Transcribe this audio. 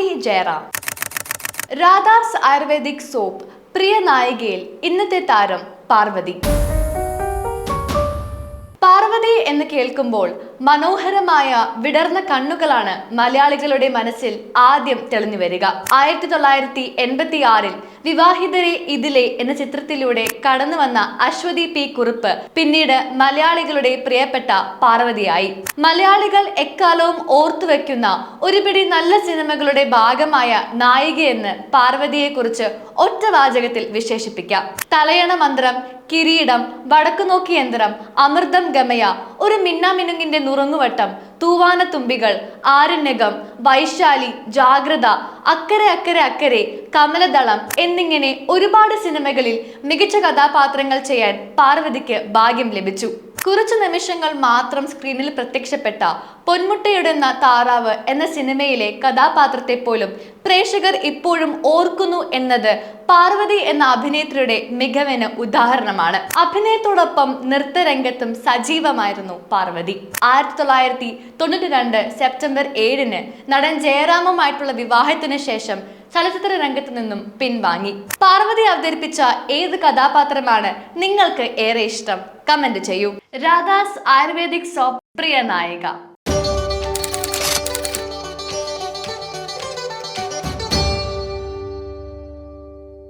Parvathi Jayaram. Radhas ayurvedic soap പ്രിയ നായികയിൽ ഇന്നത്തെ താരം പാർവതി. പാർവതി എന്ന് കേൾക്കുമ്പോൾ മനോഹരമായ വിടർന്ന കണ്ണുകളാണ് മലയാളികളുടെ മനസ്സിൽ ആദ്യം തെളിഞ്ഞു വരിക. ആയിരത്തി തൊള്ളായിരത്തി എൺപത്തി ആറിൽ വിവാഹിതരെ ഇതിലെ എന്ന ചിത്രത്തിലൂടെ കടന്നു വന്ന അശ്വതി പി കുറുപ്പ് പിന്നീട് മലയാളികളുടെ പ്രിയപ്പെട്ട പാർവതിയായി. മലയാളികൾ എക്കാലവും ഓർത്തുവെക്കുന്ന ഒരുപിടി നല്ല സിനിമകളുടെ ഭാഗമായ നായികയെന്ന് പാർവതിയെക്കുറിച്ച് ഒറ്റ വാചകത്തിൽ വിശേഷിപ്പിക്കാം. തലയണ മന്ത്രം കിരീടം വടക്കുനോക്കി യന്ത്രം അമൃതം ഗമയ ഒരു മിന്നാമിനുങ്ങിന്റെ നുറുങ്ങുവട്ടം. തൂവാനത്തുമ്പികൾ ആരണ്യകം വൈശാലി ജാഗ്രത അക്കരെ അക്കരെ അക്കരെ കമലദളം എന്നിങ്ങനെ ഒരുപാട് സിനിമകളിൽ മികച്ച കഥാപാത്രങ്ങൾ ചെയ്യാൻ പാർവതിക്ക് ഭാഗ്യം ലഭിച്ചു. കുറച്ചു നിമിഷങ്ങൾ മാത്രം സ്ക്രീനിൽ പ്രത്യക്ഷപ്പെട്ട പൊന്മുട്ടയുടെ താറാവ് എന്ന സിനിമയിലെ കഥാപാത്രത്തെ പോലും പ്രേക്ഷകർ ഇപ്പോഴും ഓർക്കുന്നു എന്നത് പാർവതി എന്ന അഭിനേത്രിയുടെ മികവിന് ഉദാഹരണമാണ്. അഭിനയത്തോടൊപ്പം നൃത്തരംഗത്തും സജീവമായിരുന്നു പാർവതി. ആയിരത്തി തൊള്ളായിരത്തി തൊണ്ണൂറ്റി രണ്ട് സെപ്റ്റംബർ ഏഴിന് നടൻ ജയറാമുമായിട്ടുള്ള വിവാഹത്തിന് ശേഷം ചലച്ചിത്ര രംഗത്ത് നിന്നും പിൻവാങ്ങി. പാർവതി അവതരിപ്പിച്ച ഏത് കഥാപാത്രമാണ് നിങ്ങൾക്ക് ഏറെ ഇഷ്ടം? കമന്റ് ചെയ്യൂ. രാധാസ് ആയുർവേദിക് സോപ്പ് പ്രിയ നായിക.